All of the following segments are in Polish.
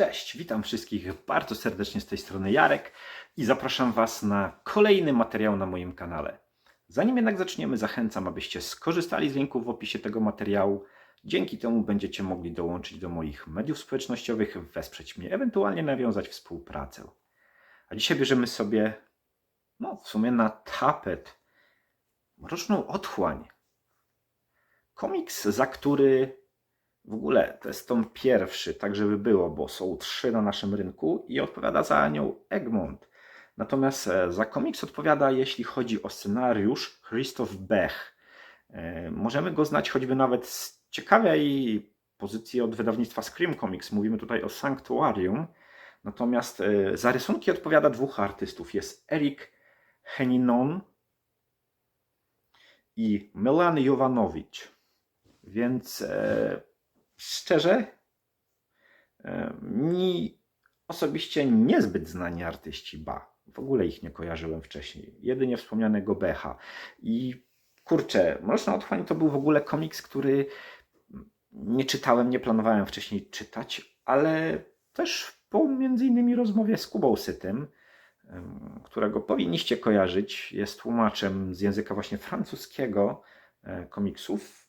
Cześć, witam wszystkich bardzo serdecznie z tej strony Jarek i zapraszam Was na kolejny materiał na moim kanale. Zanim jednak zaczniemy, zachęcam, abyście skorzystali z linku w opisie tego materiału. Dzięki temu będziecie mogli dołączyć do moich mediów społecznościowych, wesprzeć mnie, ewentualnie nawiązać współpracę. A dzisiaj bierzemy sobie, no w sumie na tapet, Mroczną Otchłań. Komiks, za który w ogóle to jest tom pierwszy, tak żeby było, bo są trzy na naszym rynku i odpowiada za nią Egmont. Natomiast e, za komiks odpowiada, jeśli chodzi o scenariusz, Christoph Bech. E, Możemy go znać choćby nawet z ciekawej pozycji od wydawnictwa Scream Comics. Mówimy tutaj o Sanctuarium. Natomiast e, za rysunki odpowiada dwóch artystów. Jest Erik Heninon i Milan Jovanowicz. Więc szczerze, e, mi osobiście niezbyt znani artyści, ba, w ogóle ich nie kojarzyłem wcześniej. Jedynie wspomnianego Becha. I kurczę, Mroczna Otchłań to był w ogóle komiks, który nie czytałem, nie planowałem wcześniej czytać, ale też po między innymi rozmowie z Kubą Sytym, którego powinniście kojarzyć, jest tłumaczem z języka właśnie francuskiego e, komiksów.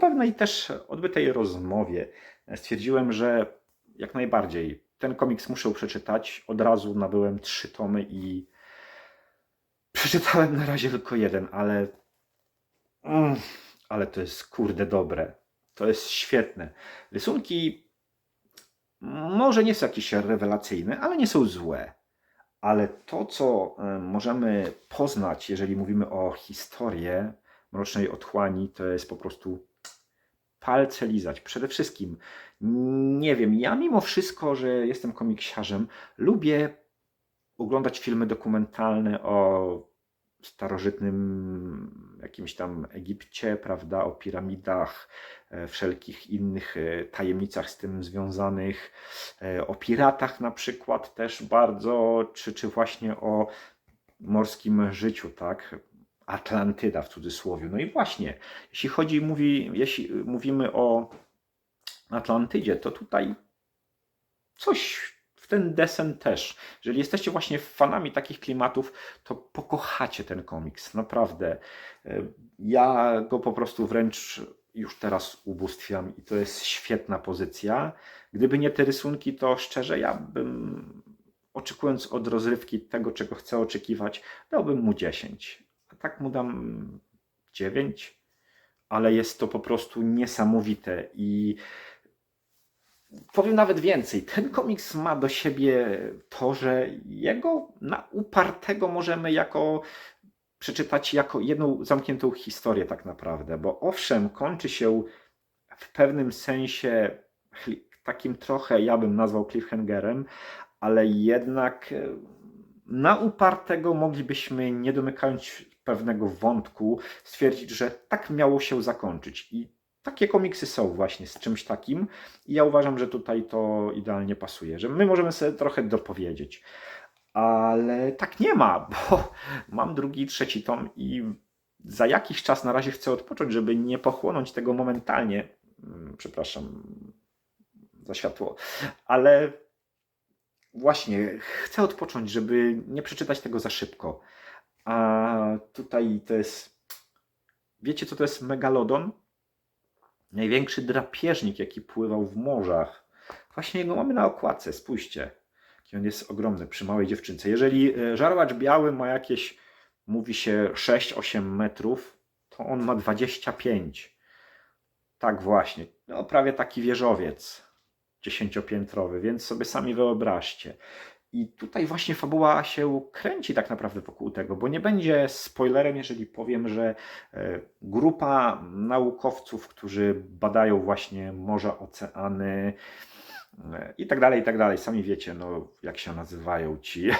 Pewnej też odbytej rozmowie stwierdziłem, że jak najbardziej ten komiks muszę przeczytać. Od razu nabyłem trzy tomy i przeczytałem na razie tylko jeden, ale mm, ale to jest kurde dobre. To jest świetne. Rysunki może nie są jakieś rewelacyjne, ale nie są złe. Ale to, co e, możemy poznać, jeżeli mówimy o historię Mrocznej Otchłani, to jest po prostu palce lizać. Przede wszystkim, nie wiem, ja mimo wszystko, że jestem komiksiarzem, lubię oglądać filmy dokumentalne o starożytnym jakimś tam Egipcie, prawda, o piramidach, e, wszelkich innych e, tajemnicach z tym związanych, e, o piratach na przykład też bardzo, czy, czy właśnie o morskim życiu, tak, Atlantyda w cudzysłowie. No i właśnie, jeśli chodzi, mówi, jeśli mówimy o Atlantydzie, to tutaj coś w ten desen też. Jeżeli jesteście właśnie fanami takich klimatów, to pokochacie ten komiks. Naprawdę. E, Ja go po prostu wręcz już teraz ubóstwiam i to jest świetna pozycja. Gdyby nie te rysunki, to szczerze ja bym, oczekując od rozrywki tego, czego chcę oczekiwać, dałbym mu 10. Tak mu dam 9, ale jest to po prostu niesamowite i powiem nawet więcej. Ten komiks ma do siebie to, że jego na upartego możemy jako przeczytać jako jedną zamkniętą historię tak naprawdę, bo owszem, kończy się w pewnym sensie takim trochę, ja bym nazwał cliffhangerem, ale jednak e, na upartego moglibyśmy, nie domykając pewnego wątku, stwierdzić, że tak miało się zakończyć. I takie komiksy są właśnie z czymś takim. I ja uważam, że tutaj to idealnie pasuje, że my możemy sobie trochę dopowiedzieć. Ale tak nie ma, bo mam drugi, trzeci tom i za jakiś czas na razie chcę odpocząć, żeby nie pochłonąć tego momentalnie. Mm, Przepraszam za światło, ale właśnie chcę odpocząć, żeby nie przeczytać tego za szybko. A tutaj to jest. Wiecie, co to jest megalodon? Największy drapieżnik, jaki pływał w morzach. Właśnie jego mamy na okładce, spójrzcie. Jaki on jest ogromny przy małej dziewczynce. Jeżeli e, żarłacz biały ma jakieś, mówi się 6-8 metrów, to on ma 25. Tak właśnie. No prawie taki wieżowiec dziesięciopiętrowy, więc sobie sami wyobraźcie. I tutaj właśnie fabuła się kręci tak naprawdę wokół tego, bo nie będzie spoilerem, jeżeli powiem, że e, grupa naukowców, którzy badają właśnie morza, oceany e, i tak dalej, i tak dalej. Sami wiecie, no, jak się nazywają ci,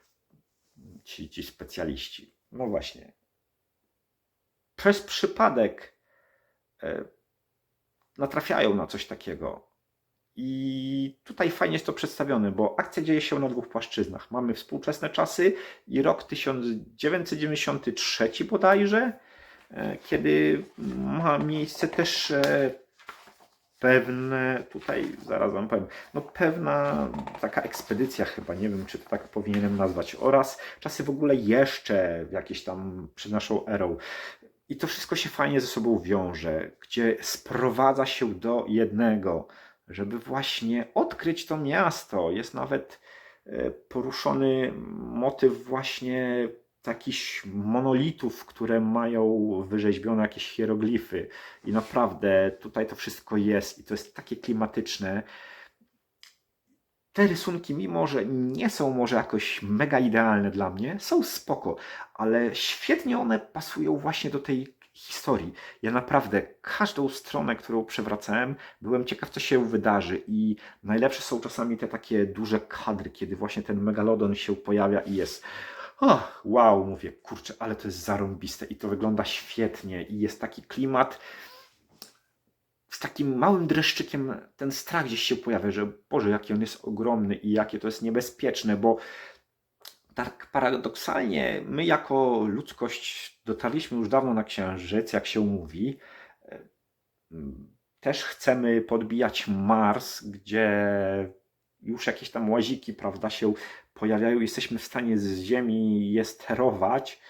ci, ci specjaliści. No właśnie. Przez przypadek e, natrafiają na coś takiego. I tutaj fajnie jest to przedstawione, bo akcja dzieje się na dwóch płaszczyznach. Mamy współczesne czasy i rok 1993 bodajże, e, kiedy ma miejsce też e, pewne, tutaj zaraz wam powiem, no pewna taka ekspedycja chyba, nie wiem czy to tak powinienem nazwać, oraz czasy w ogóle jeszcze jakieś tam przed naszą erą. I to wszystko się fajnie ze sobą wiąże, gdzie sprowadza się do jednego, żeby właśnie odkryć to miasto. Jest nawet e, poruszony motyw właśnie takich monolitów, które mają wyrzeźbione jakieś hieroglify. I naprawdę tutaj to wszystko jest i to jest takie klimatyczne. Te rysunki, mimo że nie są może jakoś mega idealne dla mnie, są spoko, ale świetnie one pasują właśnie do tej historii. Ja naprawdę każdą stronę, którą przewracałem, byłem ciekaw, co się wydarzy. I najlepsze są czasami te takie duże kadry, kiedy właśnie ten megalodon się pojawia i jest. Oh, wow, mówię, kurczę, ale to jest zarąbiste i to wygląda świetnie i jest taki klimat z takim małym dreszczykiem ten strach gdzieś się pojawia, że Boże, jaki on jest ogromny i jakie to jest niebezpieczne, bo tak paradoksalnie my jako ludzkość dotarliśmy już dawno na Księżyc, jak się mówi. Też chcemy podbijać Mars, gdzie już jakieś tam łaziki, prawda, się pojawiają, jesteśmy w stanie z Ziemi je sterować,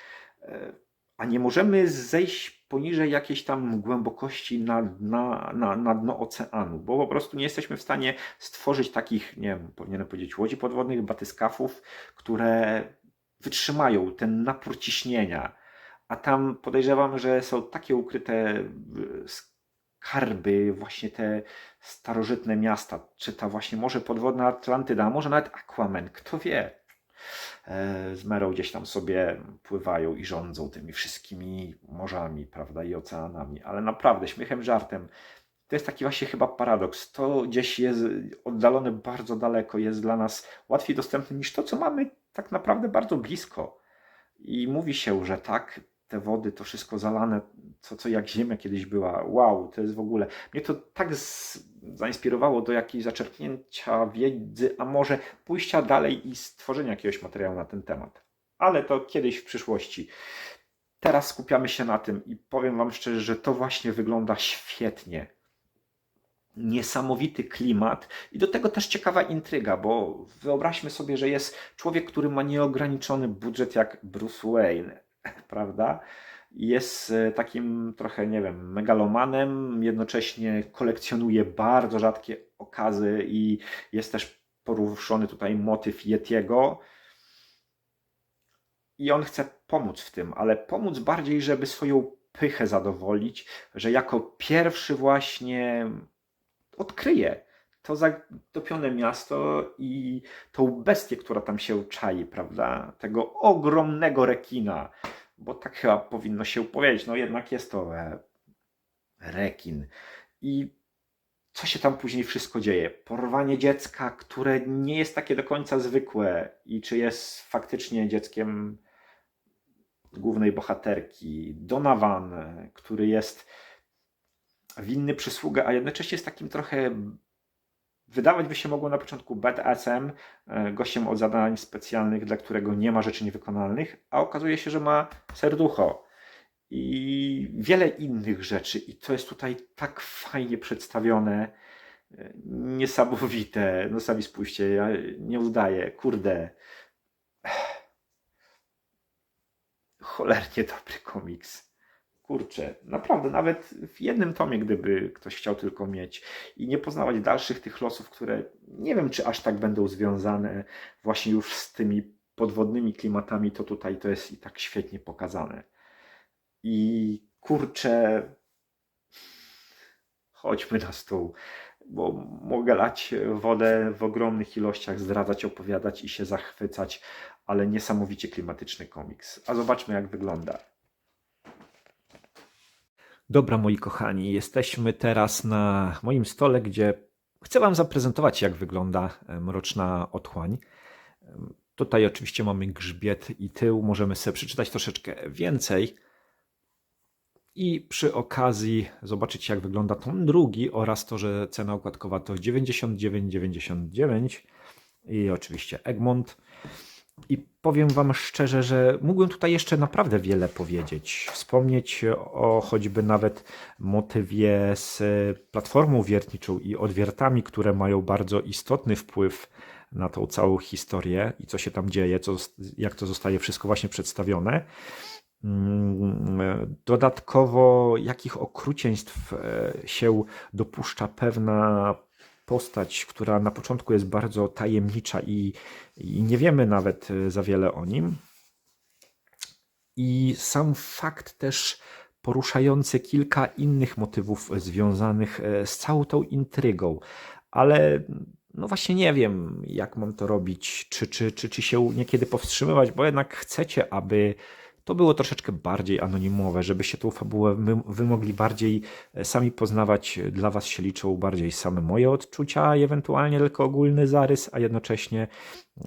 a nie możemy zejść poniżej jakiejś tam głębokości na, na, na, na dno oceanu, bo po prostu nie jesteśmy w stanie stworzyć takich, nie wiem, powinienem powiedzieć, łodzi podwodnych, batyskafów, które wytrzymają ten napór ciśnienia. A tam podejrzewam, że są takie ukryte skarby, właśnie te starożytne miasta, czy ta właśnie może podwodna Atlantyda, może nawet Aquaman, kto wie. E, z Merą gdzieś tam sobie pływają i rządzą tymi wszystkimi morzami, prawda, i oceanami. Ale naprawdę, śmiechem, żartem, to jest taki właśnie chyba paradoks. To gdzieś jest oddalone bardzo daleko, jest dla nas łatwiej dostępne niż to, co mamy tak naprawdę bardzo blisko. I mówi się, że tak, te wody, to wszystko zalane, co, co jak ziemia kiedyś była. Wow, to jest w ogóle. Mnie to tak z, zainspirowało do jakiejś zaczerpnięcia wiedzy, a może pójścia dalej i stworzenia jakiegoś materiału na ten temat. Ale to kiedyś w przyszłości. Teraz skupiamy się na tym i powiem Wam szczerze, że to właśnie wygląda świetnie. Niesamowity klimat i do tego też ciekawa intryga, bo wyobraźmy sobie, że jest człowiek, który ma nieograniczony budżet jak Bruce Wayne, prawda? jest e, takim trochę, nie wiem, megalomanem, jednocześnie kolekcjonuje bardzo rzadkie okazy i jest też poruszony tutaj motyw Yetiego. I on chce pomóc w tym, ale pomóc bardziej, żeby swoją pychę zadowolić, że jako pierwszy właśnie odkryje to zatopione miasto i tą bestię, która tam się czai, prawda? Tego ogromnego rekina bo tak chyba powinno się powiedzieć. No jednak jest to e, rekin. I co się tam później wszystko dzieje? Porwanie dziecka, które nie jest takie do końca zwykłe i czy jest faktycznie dzieckiem głównej bohaterki. Donovan, który jest winny przysługę, a jednocześnie jest takim trochę Wydawać by się mogło na początku BDSM, e, gościem od zadań specjalnych, dla którego nie ma rzeczy niewykonalnych, a okazuje się, że ma serducho i wiele innych rzeczy. I to jest tutaj tak fajnie przedstawione, e, niesamowite. No sami spójrzcie, ja nie udaję, kurde. Cholernie dobry komiks kurczę, naprawdę, nawet w jednym tomie, gdyby ktoś chciał tylko mieć i nie poznawać dalszych tych losów, które nie wiem, czy aż tak będą związane właśnie już z tymi podwodnymi klimatami, to tutaj to jest i tak świetnie pokazane. I kurczę, chodźmy na stół, bo mogę lać wodę w ogromnych ilościach, zdradzać, opowiadać i się zachwycać, ale niesamowicie klimatyczny komiks. A zobaczmy, jak wygląda. Dobra, moi kochani, jesteśmy teraz na moim stole, gdzie chcę Wam zaprezentować, jak wygląda e, mroczna otchłań. Tutaj oczywiście mamy grzbiet i tył, możemy sobie przeczytać troszeczkę więcej. I przy okazji zobaczyć, jak wygląda tom drugi oraz to, że cena okładkowa to 99,99 i oczywiście Egmont. I powiem Wam szczerze, że mógłbym tutaj jeszcze naprawdę wiele powiedzieć. Wspomnieć o choćby nawet motywie z platformą wiertniczą i odwiertami, które mają bardzo istotny wpływ na tą całą historię i co się tam dzieje, co, jak to zostaje wszystko właśnie przedstawione. Mm, Dodatkowo, jakich okrucieństw e, się dopuszcza pewna postać, która na początku jest bardzo tajemnicza i, i nie wiemy nawet e, za wiele o nim. I sam fakt też poruszający kilka innych motywów związanych e, z całą tą intrygą, ale no właśnie nie wiem, jak mam to robić, czy, czy, czy, czy się niekiedy powstrzymywać, bo jednak chcecie, aby to było troszeczkę bardziej anonimowe, żebyście tą fabułę wy, wy mogli bardziej e, sami poznawać. Dla Was się liczą bardziej same moje odczucia ewentualnie tylko ogólny zarys, a jednocześnie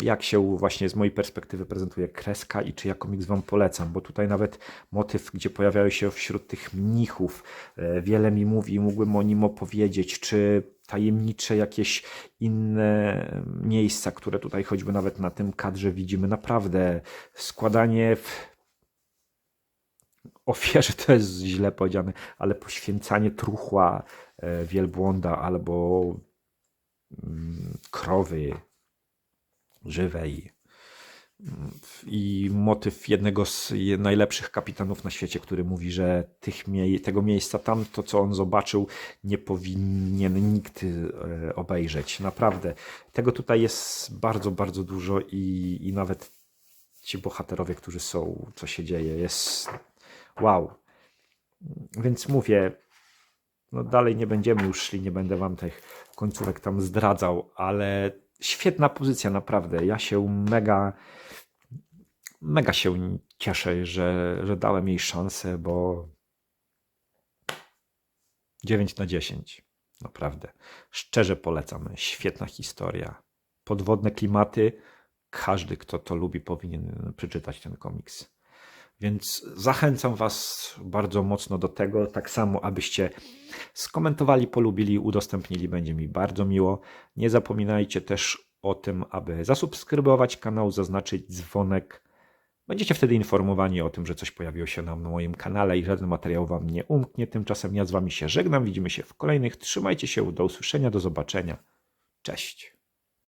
jak się właśnie z mojej perspektywy prezentuje kreska i czy ja komiks Wam polecam, bo tutaj nawet motyw, gdzie pojawiają się wśród tych mnichów, e, wiele mi mówi, mógłbym o nim opowiedzieć, czy tajemnicze jakieś inne miejsca, które tutaj choćby nawet na tym kadrze widzimy. Naprawdę składanie w ofierze to jest źle powiedziane, ale poświęcanie truchła e, wielbłąda albo mm, krowy żywej mm, i motyw jednego z najlepszych kapitanów na świecie, który mówi, że tych mie tego miejsca tam, to co on zobaczył, nie powinien nikt e, obejrzeć. Naprawdę. Tego tutaj jest bardzo, bardzo dużo i, i nawet ci bohaterowie, którzy są, co się dzieje, jest wow. Więc mówię, no dalej nie będziemy już szli, nie będę wam tych końcówek tam zdradzał, ale świetna pozycja, naprawdę. Ja się mega, mega się cieszę, że, że dałem jej szansę, bo 9 na 10. Naprawdę. Szczerze polecam. Świetna historia. Podwodne klimaty. Każdy, kto to lubi, powinien przeczytać ten komiks. Więc zachęcam Was bardzo mocno do tego, tak samo, abyście skomentowali, polubili, udostępnili, będzie mi bardzo miło. Nie zapominajcie też o tym, aby zasubskrybować kanał, zaznaczyć dzwonek. Będziecie wtedy informowani o tym, że coś pojawiło się na moim kanale i żaden materiał Wam nie umknie. Tymczasem ja z Wami się żegnam, widzimy się w kolejnych. Trzymajcie się, do usłyszenia, do zobaczenia. Cześć.